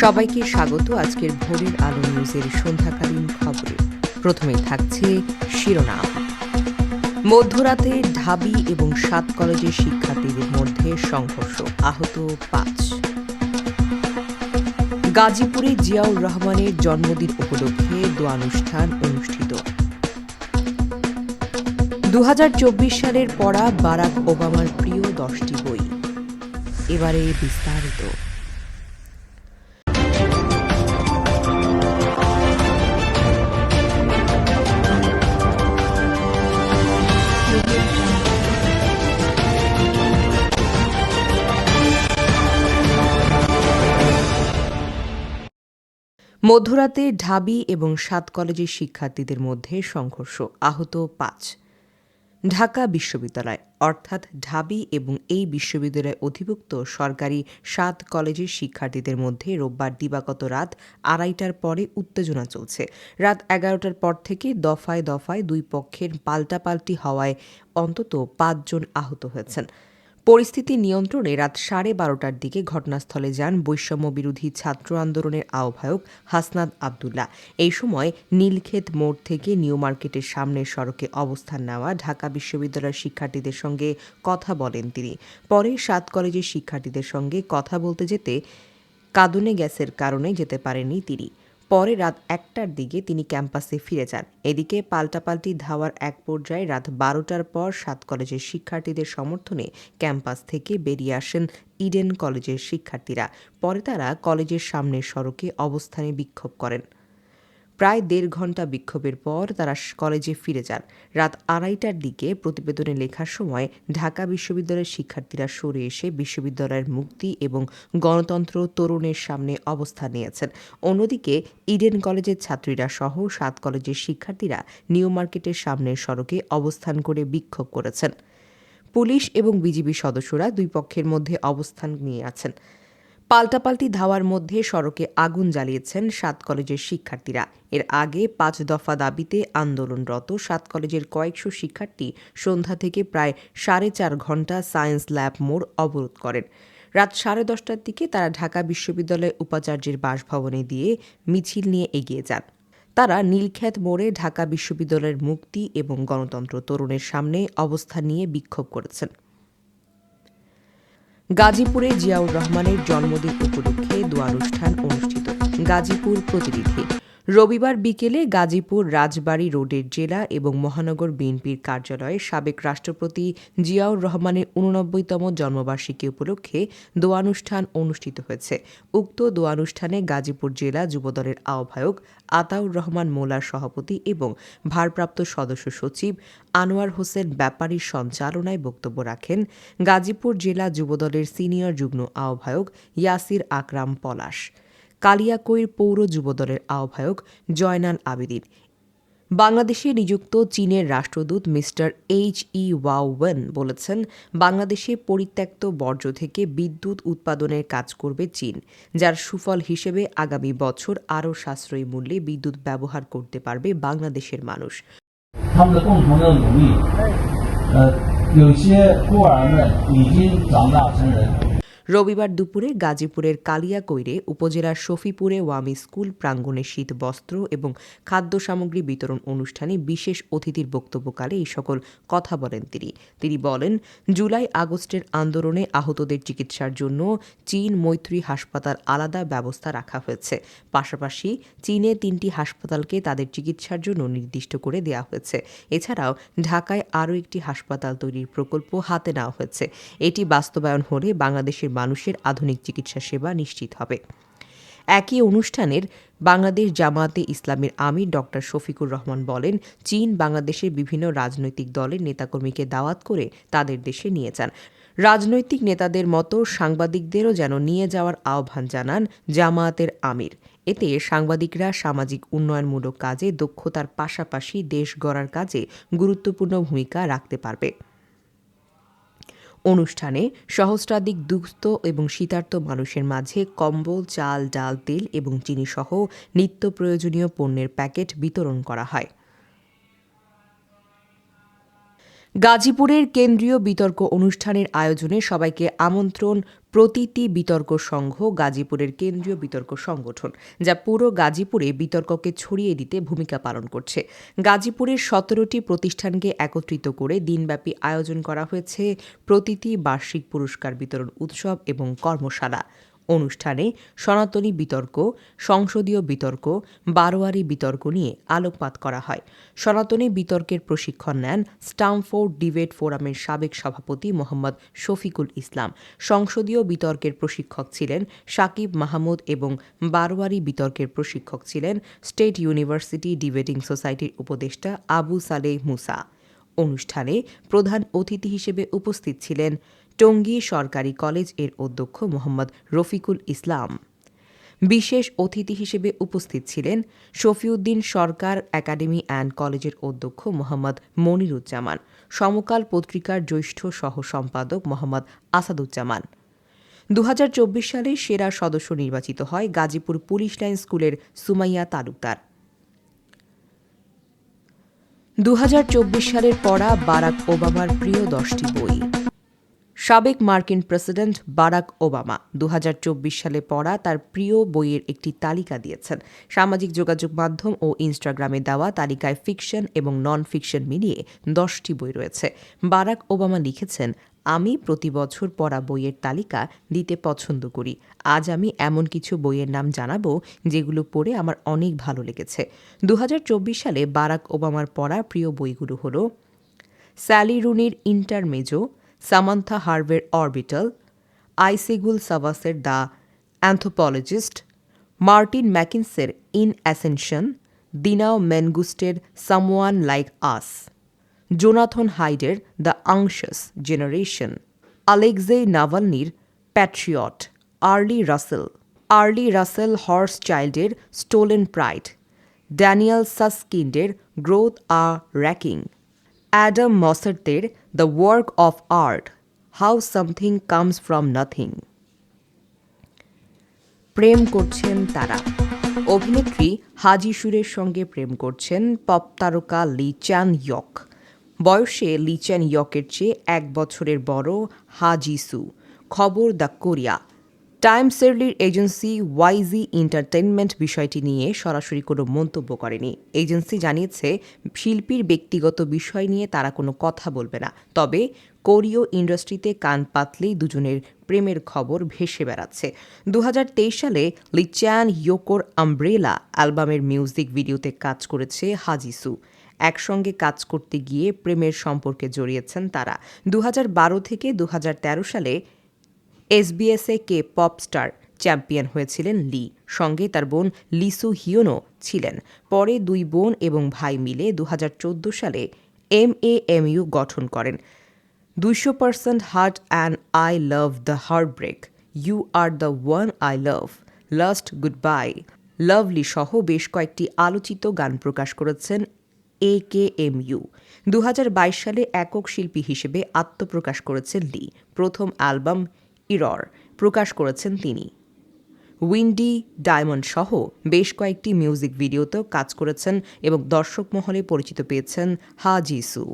সবাইকে স্বাগত আজকের ভোরের আলো নিউজের সন্ধ্যাকালীন খবরে। প্রথমেই থাকছে শিরোনাম। মধ্যরাতে ঢাবি এবং সাত কলেজের শিক্ষার্থীদের মধ্যে সংঘর্ষ, আহত পাঁচ। গাজীপুরে জিয়াউর রহমানের জন্মদিন উপলক্ষে দোয়ানুষ্ঠান অনুষ্ঠিত। দু হাজার চব্বিশ সালের পড়া বারাক ওবামার প্রিয় দশটি বই। এবারে বিস্তারিত। মধ্যরাতে ঢাবি এবং সাত কলেজের শিক্ষার্থীদের মধ্যে সংঘর্ষ, আহত পাঁচ। ঢাকা বিশ্ববিদ্যালয়, অর্থাৎ ঢাবি এবং এই বিশ্ববিদ্যালয়ে অধিভুক্ত সরকারি সাত কলেজের শিক্ষার্থীদের মধ্যে রোববার দিবাগত রাত আড়াইটার পরে উত্তেজনা চলছে। রাত এগারোটার পর থেকে দফায় দফায় দুই পক্ষের পাল্টাপাল্টি হওয়ায় অন্তত পাঁচজন আহত হয়েছেন। পরিস্থিতি নিয়ন্ত্রণে রাত সাড়ে বারোটার দিকে ঘটনাস্থলে যান বৈষম্য বিরোধী ছাত্র আন্দোলনের আহ্বায়ক হাসনাদ আবদুল্লাহ। এই সময় নীলক্ষেত মোড় থেকে নিউ মার্কেটের সামনের সড়কে অবস্থান নেওয়া ঢাকা বিশ্ববিদ্যালয়ের শিক্ষার্থীদের সঙ্গে কথা বলেন তিনি। পরে সাত কলেজের শিক্ষার্থীদের সঙ্গে কথা বলতে যেতে কাঁদুনে গ্যাসের কারণে যেতে পারেননি তিনি। পরে রাত একটার দিকে তিনি ক্যাম্পাসে ফিরে যান। এদিকে পাল্টাপাল্টি ধাওয়ার এক পর্যায়ে রাত বারোটার পর সাত কলেজের শিক্ষার্থীদের সমর্থনে ক্যাম্পাস থেকে বেরিয়ে আসেন ইডেন কলেজের শিক্ষার্থীরা। পরে তারা কলেজের সামনের সড়কে অবস্থানে বিক্ষোভ করেন। প্রায় দেড় ঘণ্টা বিক্ষোভের পর তারা কলেজে ফিরে যান। রাত আড়াইটার দিকে প্রতিবেদনে লেখার সময় ঢাকা বিশ্ববিদ্যালয়ের শিক্ষার্থীরা সরে এসে বিশ্ববিদ্যালয়ের মুক্তি এবং গণতন্ত্র তরুণের সামনে অবস্থান নিয়েছেন। অন্যদিকে ইডেন কলেজের ছাত্রীরা সহ সাত কলেজের শিক্ষার্থীরা নিউ মার্কেটের সামনের সড়কে অবস্থান করে বিক্ষোভ করেছেন। পুলিশ এবং বিজিবি সদস্যরা দুই পক্ষের মধ্যে অবস্থান নিয়ে আছেন। পাল্টাপাল্টি ধাওয়ার মধ্যে সড়কে আগুন জ্বালিয়েছেন সাত কলেজের শিক্ষার্থীরা। এর আগে পাঁচ দফা দাবিতে আন্দোলনরত সাত কলেজের কয়েকশো শিক্ষার্থী সন্ধ্যা থেকে প্রায় সাড়ে চার ঘণ্টা সায়েন্স ল্যাব মোড় অবরোধ করেন। রাত সাড়ে দশটার দিকে তারা ঢাকা বিশ্ববিদ্যালয় উপাচার্যের বাসভবনে দিয়ে মিছিল নিয়ে এগিয়ে যান। তারা নীলক্ষেত মোড়ে ঢাকা বিশ্ববিদ্যালয়ের মুক্তি এবং গণতন্ত্র তরুণের সামনে অবস্থান নিয়ে বিক্ষোভ করেছেন। গাজীপুরে জিয়াউর রহমানের জন্মদিন উপলক্ষে দোয়ানুষ্ঠান অনুষ্ঠিত। গাজীপুর প্রতিনিধি রবিবার বিকেলে গাজীপুর রাজবাড়ী রোডের জেলা এবং মহানগর বিএনপির কার্যালয়ে সাবেক রাষ্ট্রপতি জিয়াউর রহমানের উননব্বইতম জন্মবার্ষিকী উপলক্ষে দোয়ানুষ্ঠান অনুষ্ঠিত হয়েছে। উক্ত দোয়ানুষ্ঠানে গাজীপুর জেলা যুবদলের আহ্বায়ক আতাউর রহমান মোলার সভাপতি এবং ভারপ্রাপ্ত সদস্য সচিব আনোয়ার হোসেন ব্যাপারীর সঞ্চালনায় বক্তব্য রাখেন গাজীপুর জেলা যুবদলের সিনিয়র যুগ্ম আহ্বায়ক ইয়াসির আকরাম পলাশ। কালিয়াকৈর পৌর যুবদলের আহ্বায়ক জয়নাল আবেদিন। বাংলাদেশে নিযুক্ত চীনের রাষ্ট্রদূত মিস্টার এইচ ই ওয়াওয়েন বলেছেন, বাংলাদেশে পরিত্যক্ত বর্জ্য থেকে বিদ্যুৎ উৎপাদনের কাজ করবে চীন, যার সুফল হিসেবে আগামী বছর আরও সাশ্রয়ী মূল্যে বিদ্যুৎ ব্যবহার করতে পারবে বাংলাদেশের মানুষ। 他 রবিবার দুপুরে গাজীপুরের কালিয়াকৈরে উপজেলার শফিপুরে ওয়ামি স্কুল প্রাঙ্গণে শীত বস্ত্র এবং খাদ্য সামগ্রী বিতরণ অনুষ্ঠানে বিশেষ অতিথির বক্তব্যকালে এই সকল কথা বলেন তিনি। তিনি বলেন, জুলাই আগস্টের আন্দোলনে আহতদের চিকিৎসার জন্য চীন মৈত্রী হাসপাতাল আলাদা ব্যবস্থা রাখা হয়েছে। পাশাপাশি চীনে তিনটি হাসপাতালকে তাদের চিকিৎসার জন্য নির্দিষ্ট করে দেওয়া হয়েছে। এছাড়াও ঢাকায় আরও একটি হাসপাতাল তৈরির প্রকল্প হাতে নেওয়া হয়েছে। এটি বাস্তবায়ন হলে বাংলাদেশের মানুষের আধুনিক চিকিৎসা সেবা নিশ্চিত হবে। একই অনুষ্ঠানের বাংলাদেশ জামায়াতে ইসলামের আমির ডক্টর শফিকুর রহমান বলেন, চীন বাংলাদেশের বিভিন্ন রাজনৈতিক দলের নেতাকর্মীকে দাওয়াত করে তাদের দেশে নিয়ে যান। রাজনৈতিক নেতাদের মতো সাংবাদিকদেরও যেন নিয়ে যাওয়ার আহ্বান জানান জামায়াতের আমির। এতে সাংবাদিকরা সামাজিক উন্নয়নমূলক কাজে দক্ষতার পাশাপাশি দেশ গড়ার কাজে গুরুত্বপূর্ণ ভূমিকা রাখতে পারবে। অনুষ্ঠানে সহস্রাধিক দুস্থ এবং শীতার্থ মানুষের মাঝে কম্বল, চাল, ডাল, তেল এবং চিনি সহ নিত্য প্রয়োজনীয় পণ্যের প্যাকেট বিতরণ করা হয়। গাজীপুরের কেন্দ্রীয় বিতর্ক অনুষ্ঠানের আয়োজনে সবাইকে আমন্ত্রণ প্রতীতি বিতর্ক সংঘ গাজীপুরের কেন্দ্রীয় বিতর্ক সংগঠন, যা পুরো গাজীপুরে বিতর্ককে ছড়িয়ে দিতে ভূমিকা পালন করছে। গাজীপুরের সতেরোটি প্রতিষ্ঠানকে একত্রিত করে দিনব্যাপী আয়োজন করা হয়েছে প্রতীতি বার্ষিক পুরস্কার বিতরণ উৎসব এবং কর্মশালা। অনুষ্ঠানে সনাতনী বিতর্ক, সংসদীয় বিতর্ক, বারোয়ারি বিতর্ক নিয়ে আলোকপাত করা হয়। সনাতনী বিতর্কের প্রশিক্ষণ নেন স্টামফোর্ড ডিবেট ফোরামের সাবেক সভাপতি মোহাম্মদ শফিকুল ইসলাম। সংসদীয় বিতর্কের প্রশিক্ষক ছিলেন সাকিব মাহমুদ এবং বারোয়ারি বিতর্কের প্রশিক্ষক ছিলেন স্টেট ইউনিভার্সিটি ডিবেটিং সোসাইটির উপদেষ্টা আবু সালেহ মুসা। অনুষ্ঠানে প্রধান অতিথি হিসেবে উপস্থিত ছিলেন টঙ্গী সরকারি কলেজের অধ্যক্ষ মোহাম্মদ রফিকুল ইসলাম। বিশেষ অতিথি হিসেবে উপস্থিত ছিলেন শফিউদ্দিন সরকার একাডেমি অ্যান্ড কলেজের অধ্যক্ষ মোহাম্মদ মনিরুজ্জামান, সমকাল পত্রিকার জ্যেষ্ঠ সহ সম্পাদক মোহাম্মদ আসাদুজ্জামান। দু হাজার চব্বিশ সালে সেরা সদস্য নির্বাচিত হয় গাজীপুর পুলিশ লাইন স্কুলের সুমাইয়া তালুকদার। দু হাজার চব্বিশ সালের পড়া বারাক ওবামার প্রিয় দশটি বই। সাবেক মার্কিন প্রেসিডেন্ট বারাক ওবামা দু হাজার চব্বিশ সালে পড়া তার প্রিয় বইয়ের একটি তালিকা দিয়েছেন। সামাজিক যোগাযোগ মাধ্যম ও ইনস্টাগ্রামে দেওয়া তালিকায় ফিকশন এবং নন ফিকশন মিলিয়ে দশটি বই রয়েছে। বারাক ওবামা লিখেছেন, আমি প্রতি বছর পড়া বইয়ের তালিকা দিতে পছন্দ করি। আজ আমি এমন কিছু বইয়ের নাম জানাব যেগুলো পড়ে আমার অনেক ভালো লেগেছে। দু হাজার চব্বিশ সালে বারাক ওবামার পড়া প্রিয় বইগুলো হলো, স্যালি রুনির ইন্টারমেজো সামান্থা হার্ভের অরবিটাল আইসেগুল সাভাসের দ্য অ্যান্থোপোলজিস্ট, মার্টিন ম্যাকিন্সের ইন অ্যাসেনশন, দিনাও মেনগুস্টের সামওয়ান লাইক আস, জোনাথন হাইডের the anxious generation Alexei নাভালনির patriot, Early Russell Early Russell horse চাইল্ডের stolen pride, Daniel সাসকিন্ডের growth a reckoning. Adam মসার্টের the work of art how something comes from nothing প্রেম করছেন তারা। অভিনেত্রী হাজি সুরের সঙ্গে প্রেম করছেন পপ তারকা লি চ্যান ইয়ক বয়সে লি চ্যান ইয়কের চেয়ে এক বছরের বড় হাজি সু। খবর দ্য কোরিয়া। টাইমস এর্লির এজেন্সি ওয়াইজি এন্টারটেনমেন্ট বিষয়টি নিয়ে সরাসরি কোনো মন্তব্য করেনি। এজেন্সি জানিয়েছে, শিল্পীর ব্যক্তিগত বিষয় নিয়ে তারা কোনো কথা বলবে না। তবে কোরীয় ইন্ডাস্ট্রিতে কান পাতলেই দুজনের প্রেমের খবর ভেসে বেড়াচ্ছে। দু হাজার তেইশ সালে লিচ্যান ইয়োকোর আমব্রেলা অ্যালবামের মিউজিক ভিডিওতে কাজ করেছে হাজিসু একসঙ্গে কাজ করতে গিয়ে প্রেমের সম্পর্কে জড়িয়েছেন তারা। দু হাজার বারো থেকে দু হাজার তেরো সালে এসবিএসএ কে পপ স্টার চ্যাম্পিয়ন হয়েছিলেন লি। সঙ্গে তার বোন লিসু হিয়োনো ছিলেন। পরে দুই বোন এবং ভাই মিলে দু হাজার চোদ্দ সালে এম এ এম ইউ গঠন করেন। দুইশো percent heart and I love the heart break you are the one I love. Last goodbye lovely সহ বেশ কয়েকটি আলোচিত গান প্রকাশ করেছেন এ কে এম ইউ দু হাজার বাইশ সালে একক শিল্পী হিসেবে আত্মপ্রকাশ করেছেন লি। প্রথম অ্যালবাম ইরর প্রকাশ করেছেন তিনি। উইন্ডি ডায়মন্ড সহ বেশ কয়েকটি মিউজিক ভিডিওতেও কাজ করেছেন এবং দর্শক মহলে পরিচিত পেয়েছেন হাজিসু